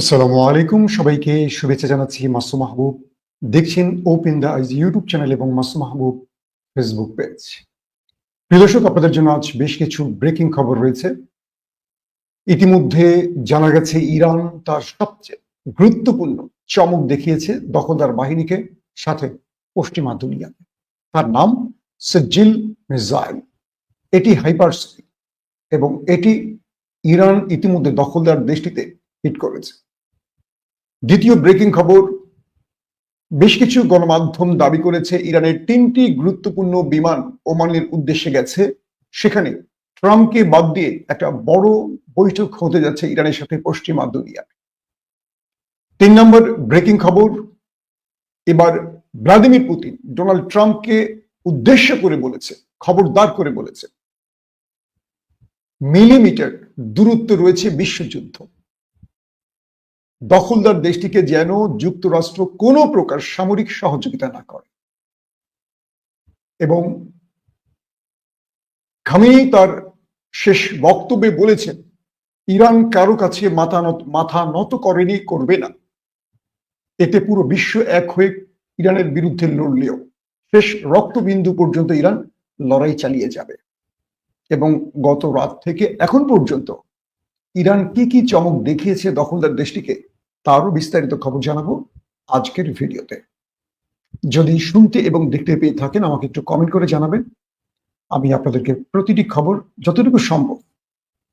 আসসালামু আলাইকুম। সবাইকে শুভেচ্ছা জানাচ্ছি মাসু মাহবুব। দেখছেন open the eyes YouTube channel এবং মাসু মাহবুব ফেসবুক পেজ প্রিয় দর্শক, আপনাদের জন্য আজ বেশ কিছু ব্রেকিং খবর রয়েছে। ইতিমধ্যে জানা গেছে ইরান তার সবচেয়ে গুরুত্বপূর্ণ চমক দেখিয়েছে দখলদার বাহিনীকে, সাথে পশ্চিমা দুনিয়াকে। তার নাম সজ্জিল মিসাইল এটি হাইপারসনিক এবং এটি ইরান ইতিমধ্যে দখলদার দেশটিতে হিট করেছে। দ্বিতীয় ব্রেকিং খবর, বেশ কিছু গণমাধ্যম দাবি করেছে ইরানের তিনটি গুরুত্বপূর্ণ বিমান ওমানের উদ্দেশ্যে গেছে। সেখানে ট্রাম্পকে বাদ দিয়ে একটা বড় বৈঠক হতে যাচ্ছে ইরানের সাথে পশ্চিমা দুনিয়া। তিন নম্বর ব্রেকিং খবর, এবার ভ্লাদিমির পুতিন ডোনাল্ড ট্রাম্পকে উদ্দেশ্য করে বলেছে, খবরদার করে বলেছে। মিলিমিটার দূরত্ব রয়েছে বিশ্বযুদ্ধ। দখলদার দেশটিকে যেন যুক্তরাষ্ট্র কোনো প্রকার সামরিক সহযোগিতা না করে। এবং খামেই তার শেষ বক্তব্যে বলেছেন, ইরান কারও কাছে মাথা নত মাথা নত করেনি, করবে না। এতে পুরো বিশ্ব এক হয়ে ইরানের বিরুদ্ধে লড়লেও শেষ রক্তবিন্দু পর্যন্ত ইরান লড়াই চালিয়ে যাবে। এবং গত রাত থেকে এখন পর্যন্ত ইরান কি কি চমক দেখিয়েছে দখলদার দেশটিকে তারও বিস্তারিত খবর জানাব আজকের ভিডিওতে। যদি শুনতে এবং দেখতে পেয়ে থাকেন, আমাকে একটু কমেন্ট করে জানাবেন। আমি আপনাদেরকে প্রতিটি খবর যতটুকু সম্ভব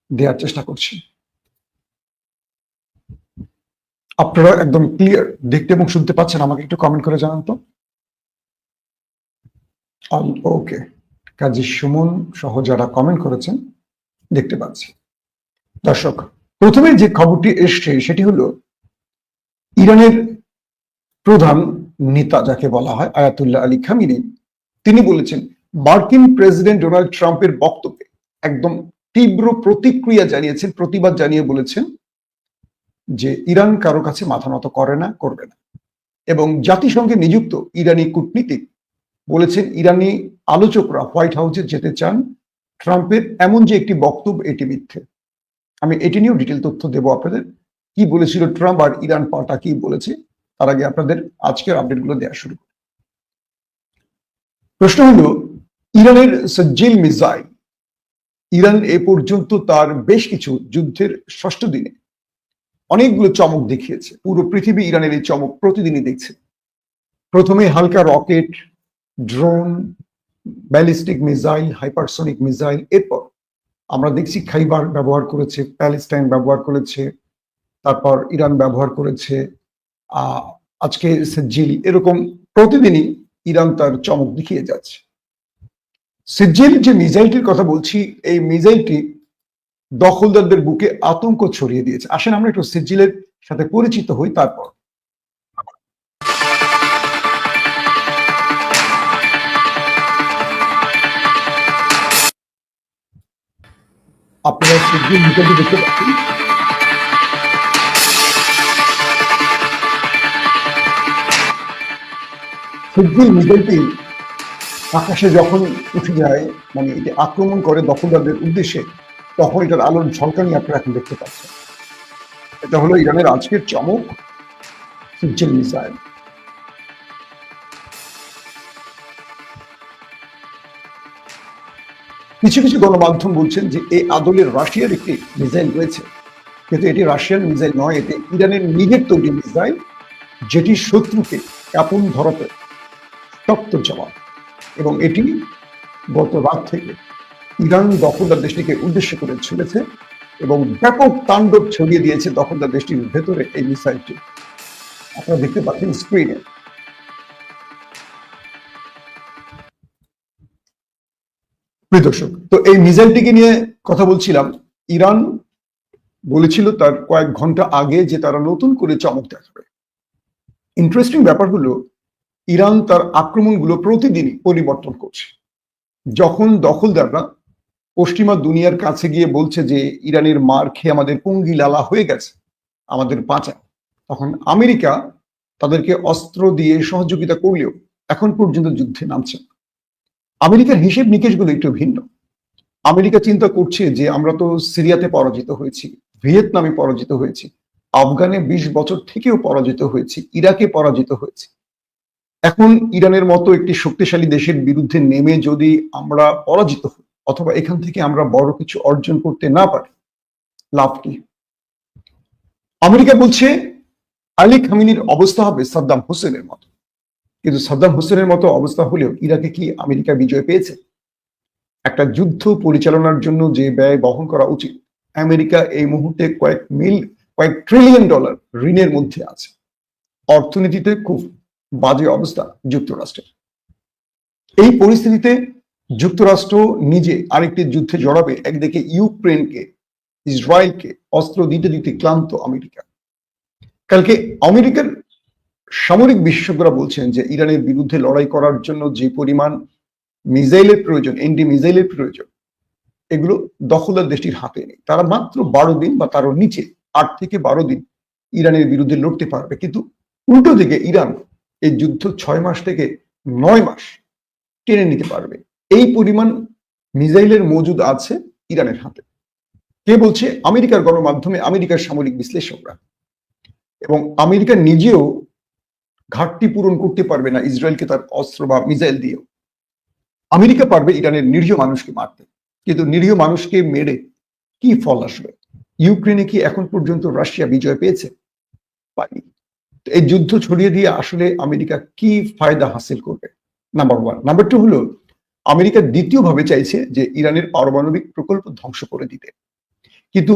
দেওয়ার চেষ্টা করছি। আপনারা একদম ক্লিয়ার দেখতে এবং শুনতে পাচ্ছেন, আমাকে একটু কমেন্ট করে জানান তো। ওকে কাজী সুমন সহ যারা কমেন্ট করেছেন, দেখতে পাচ্ছি। দর্শক প্রথমে যে খবরটি এসছে, সেটি হলো ইরানের প্রধান নেতা যাকে বলা হয় আয়াতুল্লাহ আলী খামিনি তিনি বলেছেন, মার্কিন প্রেসিডেন্ট ডোনাল্ড ট্রাম্পের বক্তব্যে একদম তীব্র প্রতিক্রিয়া জানিয়েছেন, প্রতিবাদ জানিয়ে বলেছেন যে ইরান কারও কাছে মাথা নত করে না, করবে না। এবং জাতিসংঘে নিযুক্ত ইরানি কূটনীতিক বলেছেন, ইরানি আলোচকরা হোয়াইট হাউসে যেতে চান, ট্রাম্পের এমন যে একটি বক্তব্য এটি মিথ্যে। আমি এটি নিয়েও ডিটেল তথ্য দেবো আপনাদের। কি বলেছিল ট্রাম্প আর ইরান পাল্টা কি বলেছে, তার আগে আপনাদের আজকের আপডেটগুলো দেওয়া শুরু করি। প্রশ্ন হলো, ইরানের সজ্জিল মিসাইল, ইরান এ পর্যন্ত তার বেশ কিছু যুদ্ধের ষষ্ঠ দিনে অনেকগুলো চমক দেখিয়েছে। পুরো পৃথিবী ইরানের এই চমক প্রতিদিনই দেখছে। প্রথমে হালকা rocket, drone, ballistic missile, hypersonic missile, এরপর আমরা দেখছি খাইবার ব্যবহার করেছে, প্যালেস্টাইন ব্যবহার করেছে তারপর ইরান ব্যবহার করেছে আজকে সিজ্জিল এরকম প্রতিদিনই ইরান তার চমক দেখিয়ে যাচ্ছে। সিজ্জিল যে মিজাইলটির কথা বলছি, এই মিজাইলটি দখলদারদের বুকে আতঙ্ক ছড়িয়ে দিয়েছে। আসেন আমরা একটু সিজ্জিলের সাথে পরিচিত হই, তারপর। আপনারা সিজ্জিল মিসাইলটি দেখতে পাচ্ছেন? সিজ্জিল মিসাইলটি আকাশে যখন উঠে যায় মানে এটি আক্রমণ করে দখলদারদের উদ্দেশ্যে, তখন এটার আলোর ঝলকানি আপনারা এখন দেখতে পাচ্ছেন। এটা হলো ইরানের আজকের চমক সিজ্জিল মিসাইল। কিছু কিছু গণমাধ্যম বলছেন যে এই আদলের রাশিয়ার একটি মিসাইল রয়েছে। কিন্তু এটি রাশিয়ান মিসাইল নয়, এটি ইরানের নিজের তৈরি মিসাইল, যেটি শত্রুকে কাপন ধরাতে শক্ত জবাব। এবং এটি গত রাত থেকে ইরান দখলদার দেশটিকে উদ্দেশ্য করে চলেছে এবং ব্যাপক তাণ্ডব ছড়িয়ে দিয়েছে দখলদার দেশটির ভেতরে এই মিসাইলটি। আপনারা দেখতে পাচ্ছেন স্ক্রিনে। দর্শক, তো এই মিসাইলটিকে নিয়ে কথা বলছিলাম। ইরান বলেছিল তার কয়েক ঘণ্টা আগে যে তারা নতুন করে চমক দেখাবে। ইন্টারেস্টিং ব্যাপার হলো ইরান তার আক্রমণগুলো প্রতিদিনই পরিবর্তন করছে। যখন দখলদাররা পশ্চিমা দুনিয়ার কাছে গিয়ে বলছে যে, ইরানের মার খেয়ে আমাদের পুঙ্গি লালা হয়ে গেছে, আমাদের পাঁচা তখন আমেরিকা তাদেরকে অস্ত্র দিয়ে সহযোগিতা করলেও এখন পর্যন্ত যুদ্ধে নামছে আমেরিকার হিসেব নিকেশগুলো একটু ভিন্ন। আমেরিকা চিন্তা করছে যে, আমরা তো সিরিয়াতে পরাজিত হয়েছি, ভিয়েতনামে পরাজিত হয়েছি, আফগানে বিশ বছর থেকেও পরাজিত হয়েছি, ইরাকে পরাজিত হয়েছে। এখন ইরানের মতো একটি শক্তিশালী দেশের বিরুদ্ধে নেমে যদি আমরা পরাজিত হই, অথবা এখান থেকে আমরা বড় কিছু অর্জন করতে না পারি, লাভ কি? আমেরিকা বলছে, আলী খামিনির অবস্থা হবে সাদ্দাম হোসেনের মতো। কিন্তু সাদ্দাম হোসেনের মতো অবস্থা হলেও ইরাকে কি আমেরিকা বিজয় পেয়েছে? একটা যুদ্ধ পরিচালনার জন্য যে ব্যয় বহন করা উচিত, আমেরিকা এই মুহূর্তে কয়েক মিল, কয়েক ট্রিলিয়ন ডলার ঋণের মধ্যে আছে। অর্থনীতিতে খুব বাজে অবস্থা যুক্তরাষ্ট্রের এই পরিস্থিতিতে যুক্তরাষ্ট্র নিজে আরেকটি যুদ্ধে জড়াবে, একদিকে ইউক্রেনকে, ইসরায়েলকে অস্ত্র দিতে দিতে ক্লান্ত আমেরিকা। কালকে আমেরিকার সামরিক বিশেষজ্ঞরা বলছেন যে ইরানের বিরুদ্ধে লড়াই করার জন্য যে পরিমাণ মিসাইলের প্রয়োজন এন্টি মিসাইলের প্রয়োজন, এগুলো দখলদার দেশটির হাতে নেই। তারা মাত্র বারো দিন বা তারও নিচে আট থেকে বারো দিন ইরানের বিরুদ্ধে লড়তে পারবে। কিন্তু উল্টো দিকে ইরান এই যুদ্ধ ছয় মাস থেকে নয় মাস টেনে নিতে পারবে। এই পরিমাণ মিসাইলের মজুদ আছে ইরানের হাতে। কে বলছে? আমেরিকার গণমাধ্যমে আমেরিকার সামরিক বিশ্লেষকরা। এবং আমেরিকা নিজেও ঘাটতি পূরণ করতে পারবে না ইসরায়েলকে তার অস্ত্র বা মিসাইল দিয়েও। আমেরিকা পারবে ইরানের নিরীহ মানুষকে মারতে। কিন্তু নিরীহ মানুষকে মেরে কি ফল আসবে? ইউক্রেনে কি এখন পর্যন্ত রাশিয়া বিজয় পেয়েছে? পায়নি এই যুদ্ধ ছড়িয়ে দিয়ে আসলে আমেরিকা কি ফায়দা হাসিল করবে? নাম্বার ওয়ান নাম্বার টু হলো, আমেরিকা দ্বিতীয়ভাবে চাইছে যে ইরানের পারমাণবিক প্রকল্প ধ্বংস করে দিতে। কিন্তু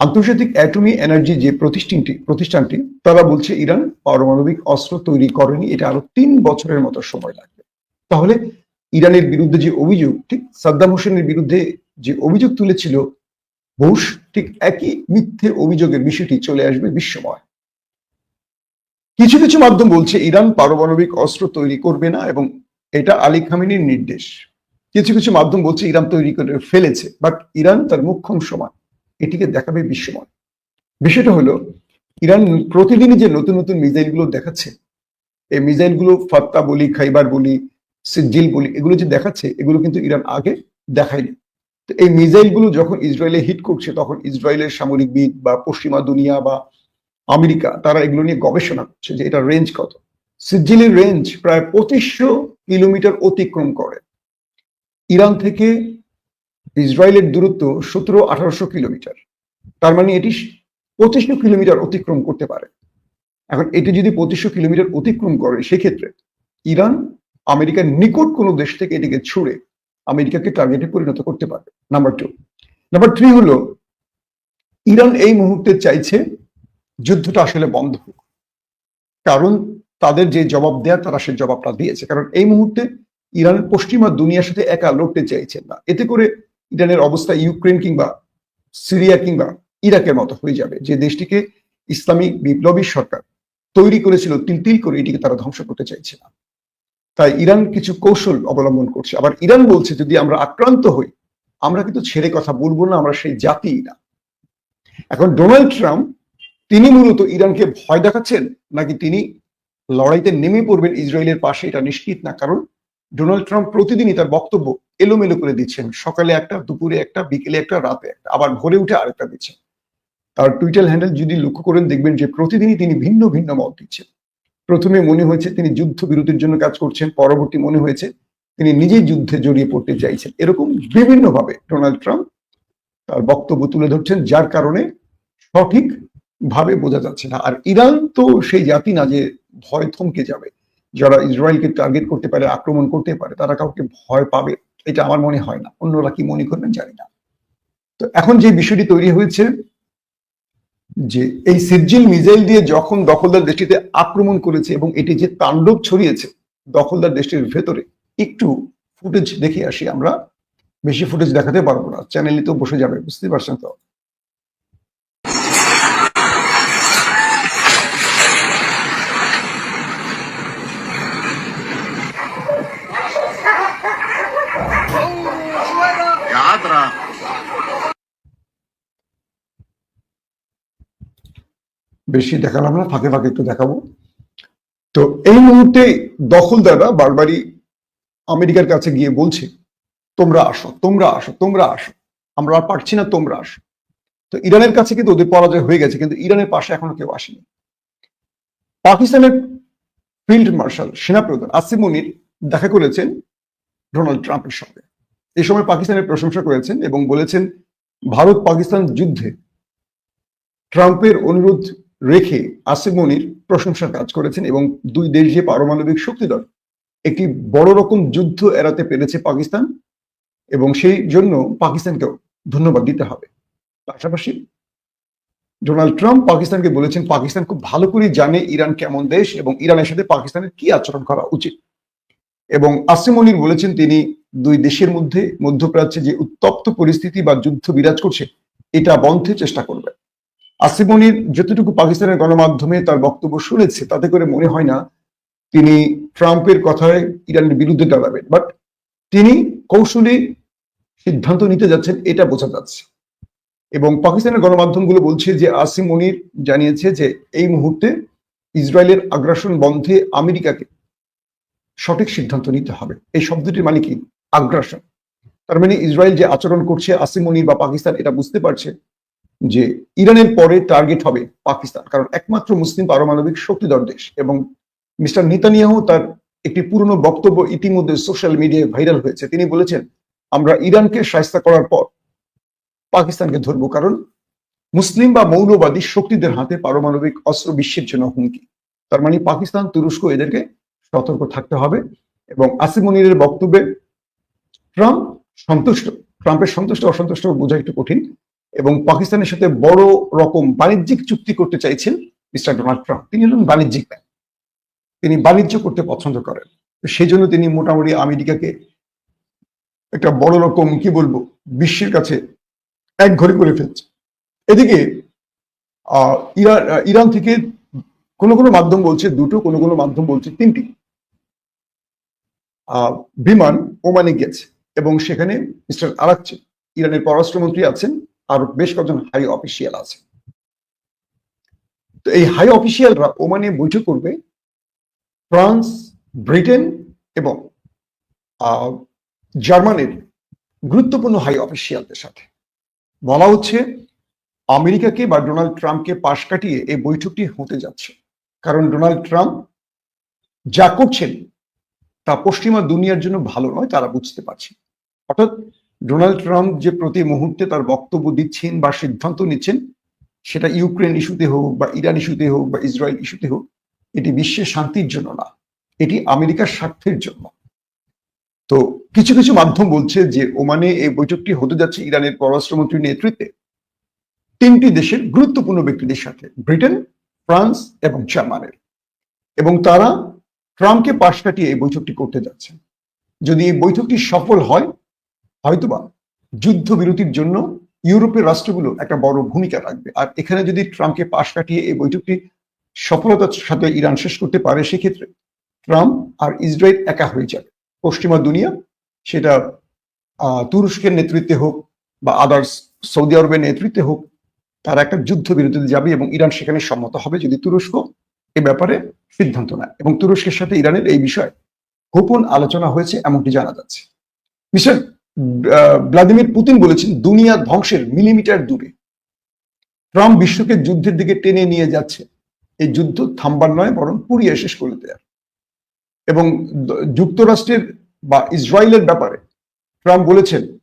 আন্তর্জাতিক অ্যাটমি এনার্জি যে প্রতিষ্ঠানটি প্রতিষ্ঠানটি, তারা বলছে ইরান পারমাণবিক অস্ত্র তৈরি করেনি, এটা আরও তিন বছরের মতো সময় লাগবে। তাহলে ইরানের বিরুদ্ধে যে অভিযোগ, ঠিক সাদ্দাম হোসেনের বিরুদ্ধে যে অভিযোগ তুলেছিল, বুশ, ঠিক একই মিথ্যে অভিযোগের বিষয়টি চলে আসবে বিশ্বময়। কিছু কিছু মাধ্যম বলছে ইরান পারমাণবিক অস্ত্র তৈরি করবে না এবং এটা আলী খামিনীর নির্দেশ। কিছু কিছু মাধ্যম বলছে ইরান তৈরি করে ফেলেছে বাট ইরান তার মুখ্যম সমান। এটিকে দেখাবে বিশ্বময় বিষয়টা হলো, ইরান প্রতিদিনই যে নতুন নতুন মিসাইলগুলো দেখাচ্ছে, এই মিসাইলগুলো ফাত্তা বলি, খাইবার বলি, সিজিল বলি, এগুলো যে দেখাচ্ছে, এগুলো কিন্তু ইরান আগে দেখায়নি। তো এই মিসাইলগুলো যখন ইসরায়েলে হিট করছে, তখন ইসরায়েলের সামরিকবিদ বা পশ্চিমা দুনিয়া বা আমেরিকা, তারা এগুলো নিয়ে গবেষণা করছে যে এটা রেঞ্জ কত। সিজিলের রেঞ্জ প্রায় পঁচিশশো কিলোমিটার অতিক্রম করে। ইরান থেকে ইসরায়েলের দূরত্ব সতেরো আঠারোশো কিলোমিটার। তার মানে এটি পঁচিশশো কিলোমিটার অতিক্রম করতে পারে। এখন এটি যদি পঁচিশশো কিলোমিটার অতিক্রম করে, সেক্ষেত্রে ইরান আমেরিকার নিকট কোনো দেশ থেকে এটিকে ছুড়ে আমেরিকাকে টার্গেটে পরিণত করতে পারবে। নাম্বার টু নাম্বার থ্রি হলো, ইরান এই মুহূর্তে চাইছে যুদ্ধটা আসলে বন্ধ হোক। কারণ তাদের যে জবাব দেয়ার তারা সে জবাবটা দিয়েছে। কারণ এই মুহূর্তে ইরান, পশ্চিমা দুনিয়ার সাথে একা লড়তে চাইছেন না। এতে করে ইরানের অবস্থা ইউক্রেন কিংবা সিরিয়া কিংবা ইরাকের মতো হয়ে যাবে। যে দেশটিকে ইসলামী বিপ্লবী সরকার তৈরি করেছিল তিল তিল করে এটিকে তারা ধ্বংস করতে চাইছে না। তাই ইরান কিছু কৌশল অবলম্বন করছে। আবার ইরান বলছে, যদি আমরা আক্রান্ত হই, আমরা কিন্তু ছেড়ে কথা বলব না, আমরা সেই জাতিই না। এখন ডোনাল্ড ট্রাম্প তিনি মূলত ইরানকে ভয় দেখাচ্ছেন, নাকি তিনি লড়াইতে নেমে পড়বেন ইসরায়েলের পাশে, এটা নিশ্চিত না, কারণ ডোনাল্ড ট্রাম্প প্রতিদিনই তার বক্তব্য এলোমেলো করে দিচ্ছেন। সকালে একটা, দুপুরে একটা, বিকেলে একটা, রাতে একটা, আবার ভোরে উঠে আরেকটা দিচ্ছেন। তার টুইটার হ্যান্ডেল যদি লক্ষ্য করেন, দেখবেন যে প্রতিদিনই তিনি ভিন্ন ভিন্ন মত দিচ্ছেন। প্রথমে মনে হয়েছে তিনি যুদ্ধ বিরতির জন্য কাজ করছেন, পরবর্তী মনে হয়েছে তিনি নিজেই যুদ্ধে জড়িয়ে পড়তে চাইছেন। এরকম বিভিন্নভাবে ডোনাল্ড ট্রাম্প তার বক্তব্য তুলে ধরছেন, যার কারণে সঠিক ভাবে বোঝা যাচ্ছে না। আর ইরান তো সেই জাতি না যে ভয় থমকে যাবে। যারা ইসরায়েলকে টার্গেট করতে পারে, আক্রমণ করতে পারে, তারা কাউকে ভয় পাবে, এটা আমার মনে হয় না। অন্যরা কি মনে করবেন জানি না। তো এখন যে বিষয়টি তৈরি হয়েছে, যে এই সিরজিল মিজাইল দিয়ে যখন দখলদার দেশটিতে আক্রমণ করেছে এবং এটি যে তাণ্ডব ছড়িয়েছে দখলদার দেশটির ভেতরে, একটু ফুটেজ দেখে আসি আমরা। বেশি ফুটেজ দেখাতে পারব না। চ্যানেলে তো বসে যাবে বুঝতে পারছেন তো? বেশি দেখালাম না, ফাঁকে ফাঁকে একটু দেখাবো। তো এই মুহূর্তে দখলদাররা বারবারই আমেরিকার কাছে গিয়ে বলছে, তোমরা আসো তোমরা আসো তোমরা আসো। আমরা আর পারছি না, তোমরা আসো। তো ইরানের কাছে কিন্তু ওদের পরাজয় হয়ে গেছে, কিন্তু ইরানের পাশে এখনও কেউ আসেনি। পাকিস্তানের ফিল্ড মার্শাল, সেনাপ্রধান আসিম মুনির দেখা করেছেন ডোনাল্ড ট্রাম্পের সঙ্গে। এই সময় পাকিস্তানের প্রশংসা করেছেন এবং বলেছেন ভারত পাকিস্তান যুদ্ধে ট্রাম্পের অনুরোধ রেখে আসিম মুনির প্রশংসার কাজ করেছেন এবং দুই দেশ যে পারমাণবিক শক্তিধর একটি বড় রকম যুদ্ধ এড়াতে পেরেছে পাকিস্তান এবং সেই জন্য পাকিস্তানকেও ধন্যবাদ দিতে হবে। পাশাপাশি ডোনাল্ড ট্রাম্প পাকিস্তানকে বলেছেন, পাকিস্তান খুব ভালো করে জানে ইরান কেমন দেশ এবং ইরানের সাথে পাকিস্তানের কি আচরণ করা উচিত। এবং আসিম মনির বলেছেন, তিনি দুই দেশের মধ্যে, মধ্যপ্রাচ্যে যে উত্তপ্ত পরিস্থিতি বা যুদ্ধ বিরাজ করছে, এটা বন্ধের চেষ্টা করবে আসিম মনির যতটুকু পাকিস্তানের গণমাধ্যমে তার বক্তব্য শুনেছে, তাতে করে মনে হয় না তিনি ট্রাম্পের কথায় ইরানের বিরুদ্ধে দাঁড়াবেন। বাট তিনি কৌশলী সিদ্ধান্ত নিতে যাচ্ছেন, এটা বোঝা যাচ্ছে। এবং পাকিস্তানের গণমাধ্যমগুলো বলছে যে আসিম মনির জানিয়েছে যে এই মুহূর্তে ইসরায়েলের আগ্রাসন বন্ধে আমেরিকাকে সঠিক সিদ্ধান্ত নিতে হবে। এই শব্দটির মানে কি? আগ্রাসন। তার মানে ইসরায়েল যে আচরণ করছে আসিম মনির বা পাকিস্তান, এটা বুঝতে পারছে। যে ইরানের পরে টার্গেট হবে পাকিস্তান। কারণ একমাত্র মুসলিম পারমাণবিক শক্তিধর দেশ এবং মিস্টার নেতানিয়াহু তার একটি পুরনো বক্তব্য ইতিমধ্যে সোশ্যাল মিডিয়ায় ভাইরাল হয়েছে। তিনি বলেছেন, আমরা ইরানকে সাহায্য করার পর পাকিস্তানকে ধরবো, কারণ মুসলিম বা মৌলবাদী শক্তিদের হাতে পারমাণবিক অস্ত্র বিশ্বের জন্য হুমকি। তার মানে পাকিস্তান, তুরস্ক এদেরকে সতর্ক থাকতে হবে এবং আসিম মনিরের বক্তব্যে ট্রাম্প সন্তুষ্ট, ট্রাম্পের সন্তুষ্ট, অসন্তুষ্ট বোঝা একটু কঠিন। এবং পাকিস্তানের সাথে বড় রকম বাণিজ্যিক চুক্তি করতে চাইছেন মিস্টার ডোনাল্ড ট্রাম্প। তিনি হলেন বাণিজ্যিক ম্যান। তিনি বাণিজ্য করতে পছন্দ করেন। সেই জন্য তিনি মোটামুটি আমেরিকাকে একটা বড় রকম, কি বলব, বিশ্বের কাছে এক ঘরে করে ফেলছে। এদিকে ইরান ইরান থেকে কোনো কোনো মাধ্যম বলছে, দুটো কোনো কোনো মাধ্যম বলছে, তিনটি। বিমান ওমানে গেছে এবং সেখানে মিস্টার আরাকচি, ইরানের পররাষ্ট্রমন্ত্রী আছেন। আর বেশ কয়েকজন হাই অফিসিয়াল আছে। তো এই হাই অফিসিয়ালরা ওমানে বৈঠক করবে। ফ্রান্স, ব্রিটেন এবং জার্মানির গুরুত্বপূর্ণ হাই অফিসিয়ালদের সাথে। বলা হচ্ছে আমেরিকাকে বা ডোনাল্ড ট্রাম্পকে পাশ কাটিয়ে এই বৈঠকটি হতে যাচ্ছে। কারণ ডোনাল্ড ট্রাম্প যা করছেন তা পশ্চিমা দুনিয়ার জন্য ভালো নয়, তারা বুঝতে পারছে। অর্থাৎ ডোনাল্ড ট্রাম্প যে প্রতি মুহূর্তে তার বক্তব্য দিচ্ছেন বা সিদ্ধান্ত নিচ্ছেন, সেটা ইউক্রেন ইস্যুতে হোক বা ইরান ইস্যুতে হোক বা ইসরায়েল ইস্যুতে হোক, এটি বিশ্বের শান্তির জন্য না, এটি আমেরিকার স্বার্থের জন্য। তো কিছু কিছু মাধ্যম বলছে যে ওমানে এই বৈঠকটি হতে যাচ্ছে ইরানের পররাষ্ট্রমন্ত্রীর নেতৃত্বে। তিনটি দেশের গুরুত্বপূর্ণ ব্যক্তিদের সাথে, ব্রিটেন, ফ্রান্স এবং জার্মানের এবং তারা ট্রাম্পকে পাশ কাটিয়ে এই বৈঠকটি করতে যাচ্ছেন যদি এই বৈঠকটি সফল হয় হয়তোবা যুদ্ধবিরতির জন্য ইউরোপের রাষ্ট্রগুলো একটা বড় ভূমিকা রাখবে। আর এখানে যদি ট্রাম্পকে পাশ কাটিয়ে এই বৈঠকটি সফলতার সাথে ইরান শেষ করতে পারে, সেক্ষেত্রে ট্রাম্প আর ইসরায়েল একা হয়ে যাবে। পশ্চিমা দুনিয়া, সেটা তুরস্কের নেতৃত্বে হোক বা আদার্স সৌদি আরবের নেতৃত্বে হোক, তারা একটা যুদ্ধবিরতিতে যাবে এবং ইরান সেখানে সম্মত হবে যদি তুরস্ক এ ব্যাপারে সিদ্ধান্ত নেয়। এবং তুরস্কের সাথে ইরানের এই বিষয়ে গোপন আলোচনা হয়েছে, এমনটি জানা যাচ্ছে। মিস্টার ভ্লাদিমির পুতিন বলেছেন, দুনিয়া ধ্বংসের মিলিমিটার দূরে। ট্রাম্প বিশ্বকে যুদ্ধের দিকে টেনে নিয়ে যাচ্ছে। এই যুদ্ধ থামবার নয়, বরং পুড়িয়ে শেষ করে দেয়ার। এবং যুক্তরাষ্ট্রের বা ইসরায়েলের ব্যাপারে ট্রাম্প বলেছেন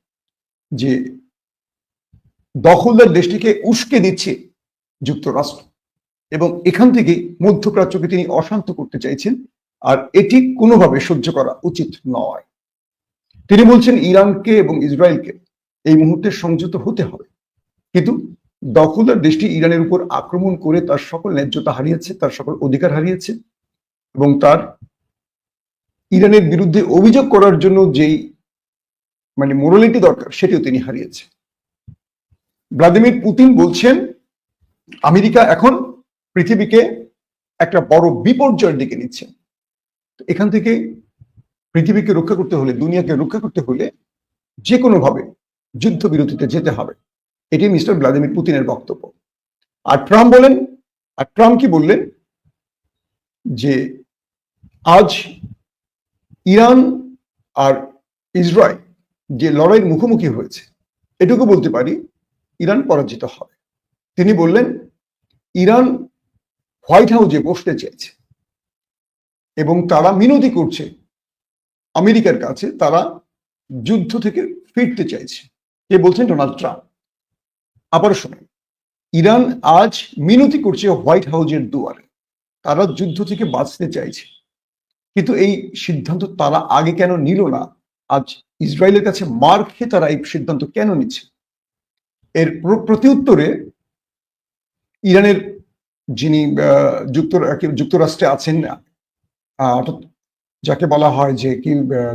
যে, দখলদার দেশটিকে উস্কে দিচ্ছে যুক্তরাষ্ট্র। এবং এখান থেকে মধ্যপ্রাচ্যকে তিনি অশান্ত করতে চাইছেন, আর এটি কোনোভাবে সহ্য করা উচিত নয়। তিনি বলছেন ইরানকে এবং ইসরায়েলকে এই মুহূর্তে সংযত হতে হবে। কিন্তু দখলদার দেশটি ইরানের উপর আক্রমণ করে তার সকল ন্যায্যতা হারিয়েছে, তার সকল অধিকার হারিয়েছে এবং তার ইরানের বিরুদ্ধে অভিযোগ করার জন্য যেই মানে মোরালিটি দরকার, সেটিও তিনি হারিয়েছে। ভ্লাদিমির পুতিন বলছেন, আমেরিকা এখন পৃথিবীকে একটা বড় বিপর্যয়ের দিকে নিচ্ছে। এখান থেকে পৃথিবীকে রক্ষা করতে হলে, দুনিয়াকে রক্ষা করতে হলে যে কোনোভাবে যুদ্ধবিরতিতে যেতে হবে। এটি মিস্টার ভ্লাদিমির পুতিনের বক্তব্য। আর ট্রাম্প বলেন, আর ট্রাম্প কি বললেন? যে আজ ইরান আর ইসরায়েল যে লড়াইয়ের মুখোমুখি হয়েছে, এটুকু বলতে পারি, ইরান পরাজিত হবে। তিনি বললেন, ইরান হোয়াইট হাউসে বসতে চাইছে এবং তারা মিনতি করছে আমেরিকার কাছে তারা যুদ্ধ থেকে ফিরতে চাইছে। কে বলছেন? Donald Trump. আবার শোনেন, ইরান আজ মিনতি করছে হোয়াইট হাউসের দুয়ারে। তারা যুদ্ধ থেকে বাঁচতে চাইছে। কিন্তু এই সিদ্ধান্ত তারা আগে কেন নিল না? আজ ইসরায়েলের কাছে মার খেয়ে তারা এই সিদ্ধান্ত কেন নিচ্ছে? এর প্র- প্রতিউত্তরে ইরানের যিনি যুক্তরাষ্ট্রে আছেন অর্থাৎ যাকে বলা হয় যে কি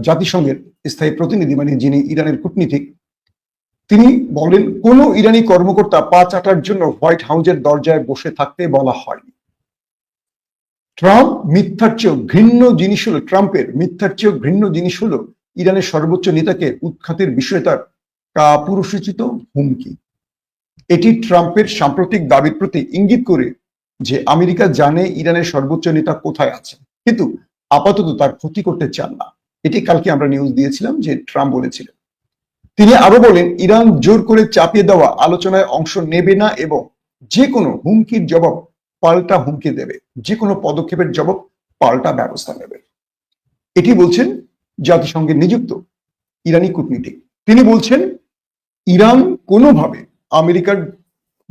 জাতিসংঘের স্থায়ী প্রতিনিধি মানে যিনি ইরানের কূটনীতিক, তিনি বলেন, কোন ইরানি কর্মকর্তা পা চাটার জন্য হোয়াইট হাউজের দরজায় বসে থাকতে বলা হয়নি। ট্রাম্প মিথ্যার চেয়েও ঘৃণ্য জিনিস হলো, ট্রাম্পের মিথ্যার চেয়েও ঘৃণ্য জিনিস হলো ইরানের সর্বোচ্চ নেতাকে উৎখাতের বিষয়ে তার কাপুরুষোচিত হুমকি। এটি ট্রাম্পের সাম্প্রতিক দাবির প্রতি ইঙ্গিত করে যে আমেরিকা জানে ইরানের সর্বোচ্চ নেতা কোথায় আছে। কিন্তু আপাতত তার ক্ষতি করতে চান না। এটি কালকে আমরা নিউজ দিয়েছিলাম যে ট্রাম্প বলেছিলেন। তিনি আরও বলেন, ইরান জোর করে চাপিয়ে দেওয়া আলোচনায় অংশ নেবে না এবং যে কোনো হুমকির জবাব পাল্টা হুমকি দেবে। যে কোনো পদক্ষেপের জবাব পাল্টা ব্যবস্থা নেবে। এটি বলছেন জাতিসংঘে নিযুক্ত ইরানি কূটনীতিক। তিনি বলছেন, ইরান কোনোভাবে আমেরিকার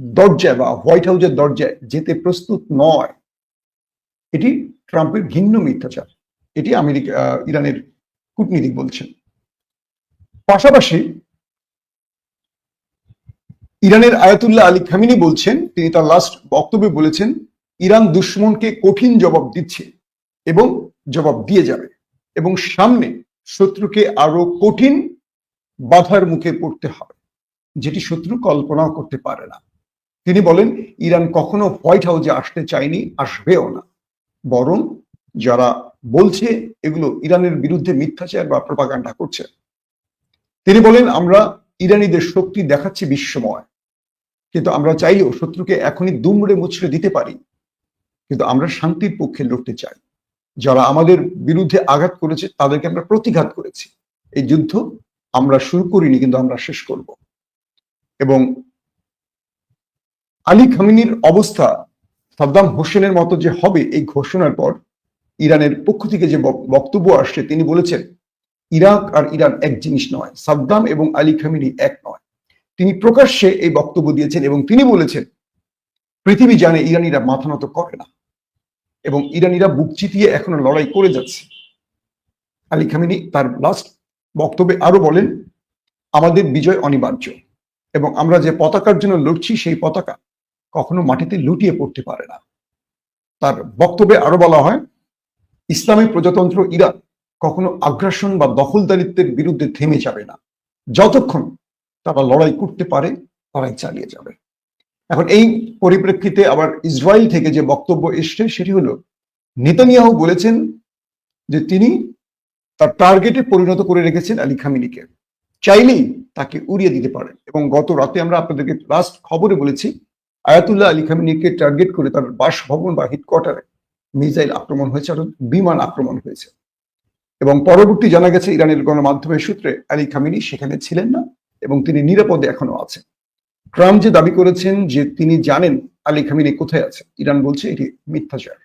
দরজায় বা হোয়াইট হাউসের দরজায় যেতে প্রস্তুত নয়। এটি ট্রাম্পের ঘিন্ন মিথ্যাচার। এটি আমেরিকা ইরানের কূটনীতিক বলছেন। পাশাপাশি ইরানের আয়াতুল্লাহ আলী খামিনি বলছেন, তিনি তার লাস্ট বক্তব্যে বলেছেন, ইরান দুশ্মনকে কঠিন জবাব দিচ্ছে এবং জবাব দিয়ে যাবে এবং সামনে শত্রুকে আরও কঠিন বাধার মুখে পড়তে হবে, যেটি শত্রু কল্পনাও করতে পারে না। তিনি বলেন, ইরান কখনো হোয়াইট হাউসে আসতে চায়নি, আসবেও না। বরং যারা বলছে এগুলো ইরানের বিরুদ্ধে মিথ্যাচার বা প্রপাগান্ডা করছে। তিনি বলেন, আমরা ইরানিদের শক্তি দেখাচ্ছি বিশ্বময় কিন্তু আমরা চাইলেও শত্রুকে এখনই দুমড়ে মুচড়ে দিতে পারি। কিন্তু আমরা শান্তির পক্ষে লড়তে চাই। যারা আমাদের বিরুদ্ধে আঘাত করেছে, তাদেরকে আমরা প্রতিঘাত করেছি। এই যুদ্ধ আমরা শুরু করিনি, কিন্তু আমরা শেষ করব। এবং আলী খামিনির অবস্থা সাদ্দাম হোসেনের মতো যে হবে এই ঘোষণার পর ইরানের পক্ষ থেকে যে বক্তব্য আসছে, তিনি বলেছেন, ইরাক আর ইরান এক জিনিস নয়, সাদ্দাম এবং আলী খামিনি এক নয়। তিনি প্রকাশ্যে এই বক্তব্য দিয়েছেন এবং তিনি বলেছেন, পৃথিবী জানে ইরানিরা মাথা নত করে না এবং ইরানিরা বুক চিতিয়ে এখনও লড়াই করে যাচ্ছে। আলী খামিনি তার লাস্ট বক্তব্যে আরও বলেন, আমাদের বিজয় অনিবার্য এবং আমরা যে পতাকার জন্য লড়ছি, সেই পতাকা কখনো মাটিতে লুটিয়ে পড়তে পারে না। তার বক্তব্যে আরও বলা হয় ইসলামী প্রজাতন্ত্র ইরান কখনো আগ্রাসন বা দখলদারিত্বের বিরুদ্ধে থেমে যাবে না। যতক্ষণ তারা লড়াই করতে পারে, লড়াই চালিয়ে যাবে। এখন এই পরিপ্রেক্ষিতে আবার ইসরায়েল থেকে যে বক্তব্য এসছে, সেটি হলো, নেতানিয়াহু বলেছেন যে তিনি তার টার্গেটে পরিণত করে রেখেছেন আলী খামিনিকে। চাইলেই তাকে উড়িয়ে দিতে পারেন। এবং গত রাতে আমরা আপনাদেরকে লাস্ট খবরে বলেছি, আয়াতুল্লাহ আলী খামিনিকে টার্গেট করে তার বাসভবন বা হেডকোয়ার্টারে মিসাইল আক্রমণ হয়েছে অর্থাৎ বিমান আক্রমণ হয়েছে। এবং পরবর্তী জানা গেছে ইরানের গণমাধ্যমের সূত্রে আলী খামিনি সেখানে ছিলেন না এবং তিনি নিরাপদে এখনও আছেন। ট্রাম্প যে দাবি করেছেন যে তিনি জানেন আলী খামিনি কোথায় আছে, ইরান বলছে এটি মিথ্যাচার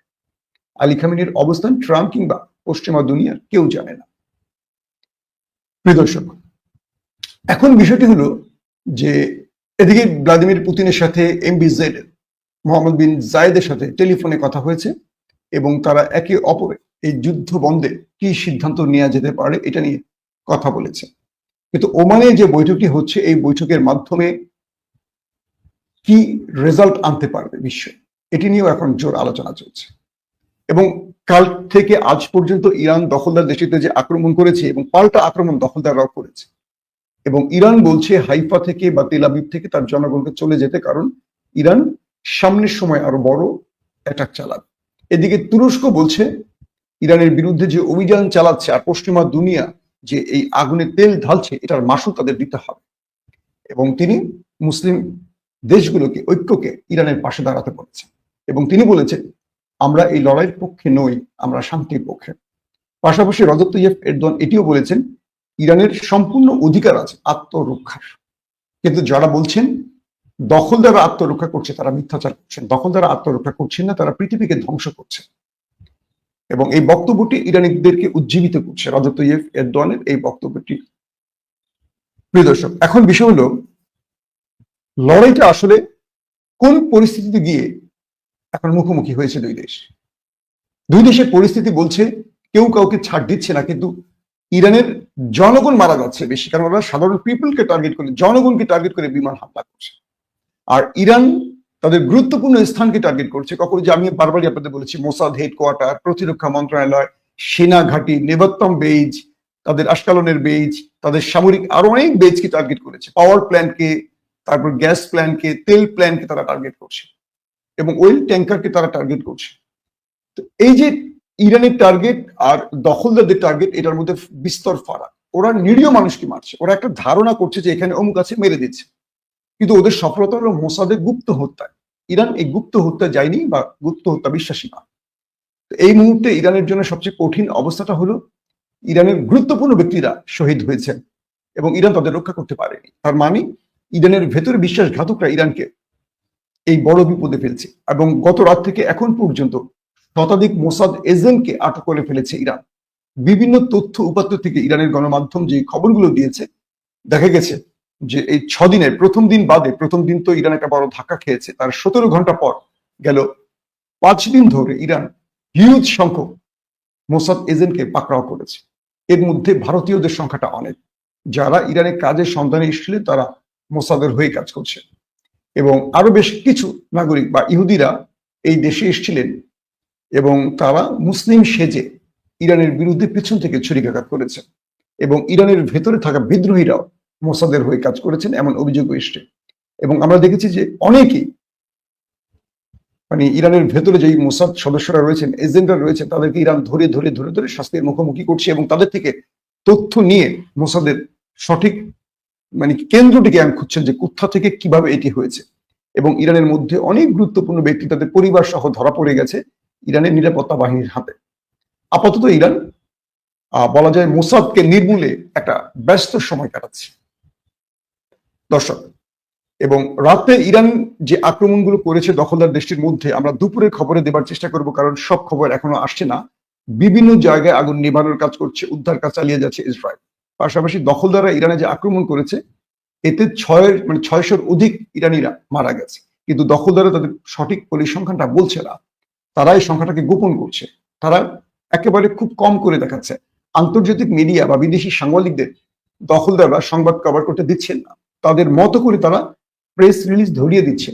আলী খামিনির অবস্থান ট্রাম্প কিংবা পশ্চিমা দুনিয়ার কেউ জানে না। প্রিয় এখন বিষয়টি হলো যে এদিকে ভ্লাদিমির পুতিনের সাথে এমবি জেড, মোহাম্মদ বিন জায়েদের সাথে টেলিফোনে কথা হয়েছে। এবং তারা একে অপরে, এই যুদ্ধ বন্ধে কি সিদ্ধান্ত নেওয়া যেতে পারে এটা নিয়ে কথা বলেছে। কিন্তু ওমানে যে বৈঠকটি হচ্ছে, এই বৈঠকের মাধ্যমে কি রেজাল্ট আনতে পারবে বিশ্ব, এটি নিয়েও এখন জোর আলোচনা চলছে। এবং কাল থেকে আজ পর্যন্ত ইরান দখলদার দেশটিতে যে আক্রমণ করেছে এবং পাল্টা আক্রমণ দখলদাররাও করেছে। এবং ইরান বলছে হাইফা থেকে বা তেলাবিব থেকে তার জনগণকে চলে যেতে, কারণ ইরান সামনের সময় আরও বড় অ্যাটাক চালাবে। এদিকে তুরস্ক বলছে, ইরানের বিরুদ্ধে যে অভিযান চালাচ্ছে আর পশ্চিমা দুনিয়া যে এই আগুনে তেল ঢালছে, এটার মাসুল তাদের দিতে হবে। এবং তিনি মুসলিম দেশগুলোকে, ঐক্যকে ইরানের পাশে দাঁড়াতে বলেছেন। এবং তিনি বলেছেন, আমরা এই লড়াইয়ের পক্ষে নই, আমরা শান্তির পক্ষে। পাশাপাশি রজত তৈয়ব এরদোয়ান এটিও বলেছেন, ইরানের সম্পূর্ণ অধিকার আছে আত্মরক্ষার। কিন্তু যারা বলছেন দখলদারা আত্মরক্ষা করছে, তারা মিথ্যাচার করছেন। দখলদারা আত্মরক্ষা করছেন না, তারা পৃথিবীকে ধ্বংস করছে এবং এই বক্তব্যটি ইরানিদেরকে উজ্জীবিত করছে। রাজত ইয়েফ এরদোয়ানের এই বক্তব্যটি। প্রিয় দর্শক, এখন বিষয় হলো, লড়াইটা আসলে কোন পরিস্থিতিতে গিয়ে এখন মুখোমুখি হয়েছে দুই দেশ? দুই দেশের পরিস্থিতি বলছে, কেউ কাউকে ছাড় দিচ্ছে না, কিন্তু ইরানের জনগণ মারা যাচ্ছে বেশি। কারণ ওরা সাধারণ পিপলকে টার্গেট করে, জনগণকে টার্গেট করে বিমান হামলা করছে। আর ইরান তাদের গুরুত্বপূর্ণ স্থানকে টার্গেট করছে। কখনো যে আমি বারবারই আপনাদের বলেছি, মোসাদ হেডকোয়ার্টার প্রতিরক্ষা মন্ত্রণালয়, সেনা ঘাঁটি নেবাত্তম বেজ তাদের আশকালনের বেজ তাদের সামরিক আরও অনেক বেজকে টার্গেট করেছে। পাওয়ার প্ল্যান্টকে তারপর গ্যাস প্ল্যান্টকে তেল প্ল্যান্টকে তারা টার্গেট করছে এবং ওয়েল ট্যাঙ্কারকে তারা টার্গেট করছে। তো এই যে ইরানের টার্গেট আর দখলদারদের টার্গেট এটার মধ্যে বিস্তর ফারাক। ওরা নিরীহ মানুষকে মারছে। ওরা একটা ধারণা করছে যে এখানে অমুক আছে, মেরে দিচ্ছে। কিন্তু ওদের সফলতা হলো মোসাদের গুপ্ত হত্যায়। ইরান এই গুপ্ত হত্যা যায়নি বা গুপ্ত হত্যা বিশ্বাসী না এই মুহূর্তে ইরানের জন্য সবচেয়ে কঠিন অবস্থাটা হলো ইরানের গুরুত্বপূর্ণ ব্যক্তিরা শহীদ হয়েছেন এবং ইরান তাদের রক্ষা করতে পারেনি। তার মানে ইরানের ভেতরে বিশ্বাসঘাতকরা ইরানকে এই বড় বিপদে ফেলছে এবং গত রাত থেকে এখন পর্যন্ত শতাধিক মোসাদ এজেন্টকে আটক করে ফেলেছে ইরান। বিভিন্ন তথ্য উপাত্ত থেকে ইরানের গণমাধ্যম যে খবরগুলো দিয়েছে, দেখা গেছে যে এই ছদিনের, প্রথম দিন বাদে, প্রথম দিন তো ইরান একটা বড় ধাক্কা খেয়েছে, তার সতেরো ঘণ্টা পর গেল পাঁচ দিন ধরে ইরান হিউজ সংখ্যক মোসাদ এজেন্টকে পাকড়াও করেছে। এর মধ্যে ভারতীয়দের সংখ্যাটা অনেক। যারা ইরানের কাজের সন্ধানে এসেছিলেন, তারা মোসাদের হয়ে কাজ করছে। এবং আরও বেশ কিছু নাগরিক বা ইহুদিরা এই দেশে এসেছিলেন এবং তারা মুসলিম সেজে ইরানের বিরুদ্ধে পিছন থেকে ছুরিকাঘাত করেছেন এবং ইরানের ভেতরে থাকা বিদ্রোহীরাও মোসাদের হয়ে কাজ করেছেন, এমন অভিযোগ এসছে। এবং আমরা দেখেছি যে অনেকেই মানে ইরানের ভেতরে যেই মোসাদ সদস্যরা রয়েছেন, এজেন্টরা রয়েছে তাদেরকে ইরান ধরে ধরে ধরে ধরে শাস্তির মুখোমুখি করছে এবং তাদের থেকে তথ্য নিয়ে মোসাদের সঠিক মানে কেন্দ্রটিকে এখন খুঁজছেন যে কোথা থেকে কীভাবে এটি হয়েছে। এবং ইরানের মধ্যে অনেক গুরুত্বপূর্ণ ব্যক্তি তাদের পরিবার সহ ধরা পড়ে গেছে ইরানের নিরাপত্তা বাহিনীর হাতে। আপাতত ইরান বলা যায় মোসাদকে নির্মূলে একটা ব্যস্ত সময় কাটাচ্ছে। দর্শক, এবং রাতে ইরান যে আক্রমণগুলো করেছে দখলদার দেশটির মধ্যে, আমরা দুপুরের খবরে দেবার চেষ্টা করব, কারণ সব খবর এখনও আসছে না। বিভিন্ন জায়গায় আগুন নিভানোর কাজ করছে, উদ্ধার কাজ চালিয়ে যাচ্ছে ইসরায়েল। পাশাপাশি দখলদাররা ইরানে যে আক্রমণ করেছে, এতে ছয়ের মানে ছয়শোর অধিক ইরানিরা মারা গেছে। কিন্তু দখলদাররা তাদের সঠিক পরিসংখ্যানটা বলছে না। তারা এই সংখ্যাটাকে গোপন করছে। তারা একেবারে খুব কম করে দেখাচ্ছে। আন্তর্জাতিক মিডিয়া বা বিদেশি সাংবাদিকদের দখলদাররা সংবাদ কভার করতে দিচ্ছেন না। তাদের মতো করে তারা প্রেস রিলিজ ধরিয়ে দিচ্ছে।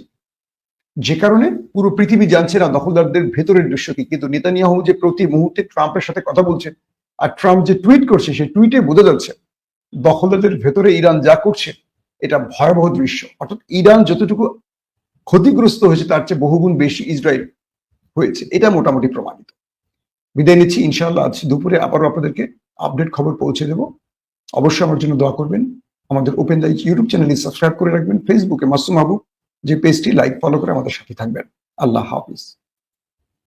যে কারণে পুরো পৃথিবী জানছে না দখলদারদের ভেতরের দৃশ্য কি। কিন্তু নেতানিয়াহু যে প্রতি মুহূর্তে ট্রাম্পের সাথে কথা বলছে আর ট্রাম্প যে টুইট করছে, সেই টুইটে বোঝা যাচ্ছে দখলদারদের ভেতরে ইরান যা করছে, এটা ভয়াবহ দৃশ্য। অর্থাৎ ইরান যতটুকু ক্ষতিগ্রস্ত হয়েছে, তার চেয়ে বহুগুণ বেশি ইসরায়েল হয়েছে। এটা মোটামুটি প্রমাণিত। বিদায় নিচ্ছি। ইনশাআল্লাহ আজ দুপুরে আবারও আপনাদেরকে আপডেট খবর পৌঁছে দেব। অবশ্যই আমার জন্য দোয়া করবেন। আমাদের ওপেন দাইজ ইউটিউব চ্যানেলে সাবস্ক্রাইব করে রাখবেন। ফেসবুকে মাসুম আবু যে পেজটি লাইক ফলো করে আমাদের সাথে থাকবেন। আল্লাহ হাফিজ।